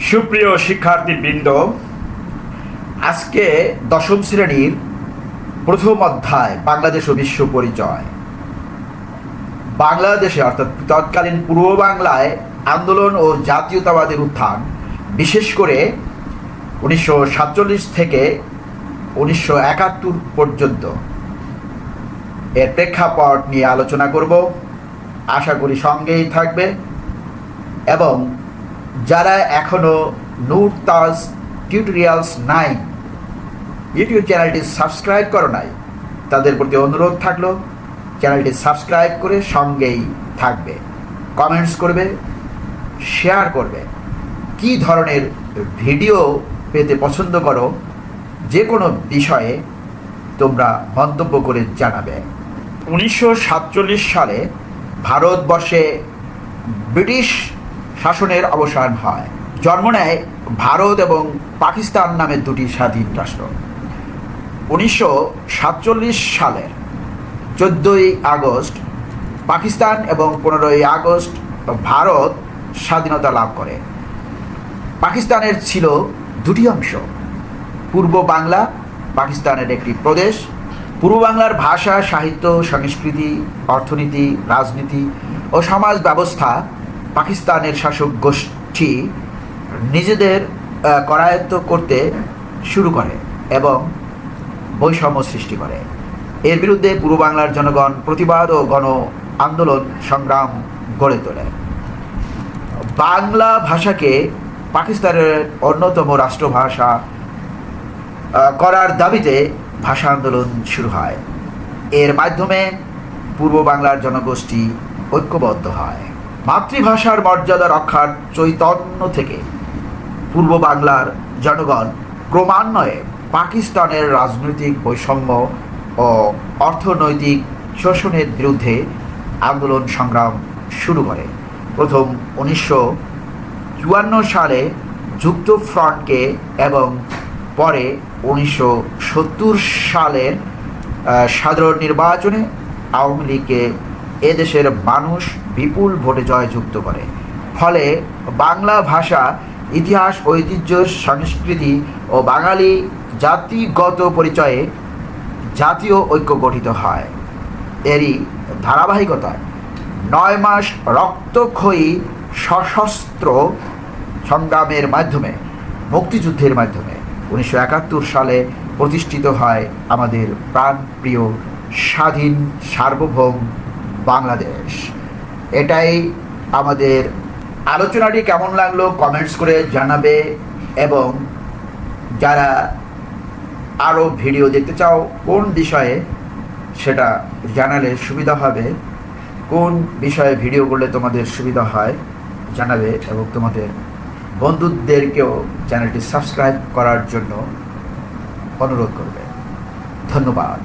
সুপ্রিয় শিক্ষার্থীবৃন্দ, আজকে দশম শ্রেণির প্রথম অধ্যায়, বাংলাদেশ ও বিশ্ব পরিচয়। বাংলাদেশে, অর্থাৎ তৎকালীন পূর্ব বাংলায় আন্দোলন ও জাতীয়তাবাদের উত্থান, বিশেষ করে উনিশশো সাতচল্লিশ থেকে উনিশশো একাত্তর পর্যন্ত। এর প্রেক্ষাপট নিয়ে আলোচনা করব। আশা করি সঙ্গেই থাকবে এবং যারা এখনও নূর তাজ টিউটোরিয়ালস নাই, ইউটিউব চ্যানেলটি সাবস্ক্রাইব করো নাই, তাদের প্রতি অনুরোধ থাকল, চ্যানেলটি সাবস্ক্রাইব করে সঙ্গেই থাকবে, কমেন্টস করবে, শেয়ার করবে। কি ধরনের ভিডিও পেতে পছন্দ করো, যে কোনো বিষয়ে তোমরা মন্তব্য করে জানাবে। উনিশশো সাতচল্লিশ সালে ভারতবর্ষে ব্রিটিশ শাসনের অবসান হয়। জন্ম নেয় ভারত এবং পাকিস্তান নামের দুটি স্বাধীন রাষ্ট্র। উনিশশো সাতচল্লিশ সালের চোদ্দোই আগস্ট পাকিস্তান এবং পনেরোই আগস্ট ভারত স্বাধীনতা লাভ করে। পাকিস্তানের ছিল দুটি অংশ, পূর্ব বাংলা, পাকিস্তানের একটি প্রদেশ। পূর্ব বাংলার ভাষা, সাহিত্য, সংস্কৃতি, অর্থনীতি, রাজনীতি ও সমাজ ব্যবস্থা পাকিস্তানের শাসক গোষ্ঠী নিজেদের করায়ত্ত করতে শুরু করে এবং বৈষম্য সৃষ্টি করে। এর বিরুদ্ধে পূর্ব বাংলার জনগণ প্রতিবাদ ও গণ আন্দোলন সংগ্রাম গড়ে তোলে। বাংলা ভাষাকে পাকিস্তানের অন্যতম রাষ্ট্রভাষা করার দাবিতে ভাষা আন্দোলন শুরু হয়। এর মাধ্যমে পূর্ব বাংলার জনগোষ্ঠী ঐক্যবদ্ধ হয়। মাতৃভাষার মর্যাদা রক্ষার চৈতন্য থেকে। পূর্ব বাংলার জনগণ ক্রমান্বয়ে পাকিস্তানের রাজনৈতিক বৈষম্য ও অর্থনৈতিক শোষণের বিরুদ্ধে আন্দোলন সংগ্রাম শুরু করে। প্রথম উনিশশো চুয়ান্ন সালে যুক্ত ফ্রন্টকে এবং পরে উনিশশো সত্তর সালের সাধারণ নির্বাচনে আওয়ামী লীগকে এদেশের মানুষ বিপুল ভোটে জয়যুক্ত করে। ফলে বাংলা ভাষা, ইতিহাস, ঐতিহ্য, সংস্কৃতি ও বাঙালি জাতিগত পরিচয়ে জাতীয় ঐক্য গঠিত হয়। এরই ধারাবাহিকতায় নয় মাস রক্তক্ষয়ী সশস্ত্র সংগ্রামের মাধ্যমে, মুক্তিযুদ্ধের মাধ্যমে উনিশশো একাত্তর সালে প্রতিষ্ঠিত হয় আমাদের প্রাণপ্রিয় স্বাধীন সার্বভৌম বাংলাদেশ। এটাই আমাদের আলোচনাটি। কেমন লাগল কমেন্টস করে জানাবে এবং যারা আরও ভিডিও দেখতে চাও, কোন বিষয়ে সেটা জানালে সুবিধা হবে, কোন বিষয়ে ভিডিও করলে তোমাদের সুবিধা হয় জানাবে এবং তোমাদের বন্ধুদেরকেও চ্যানেলটি সাবস্ক্রাইব করার জন্য অনুরোধ করবে। ধন্যবাদ।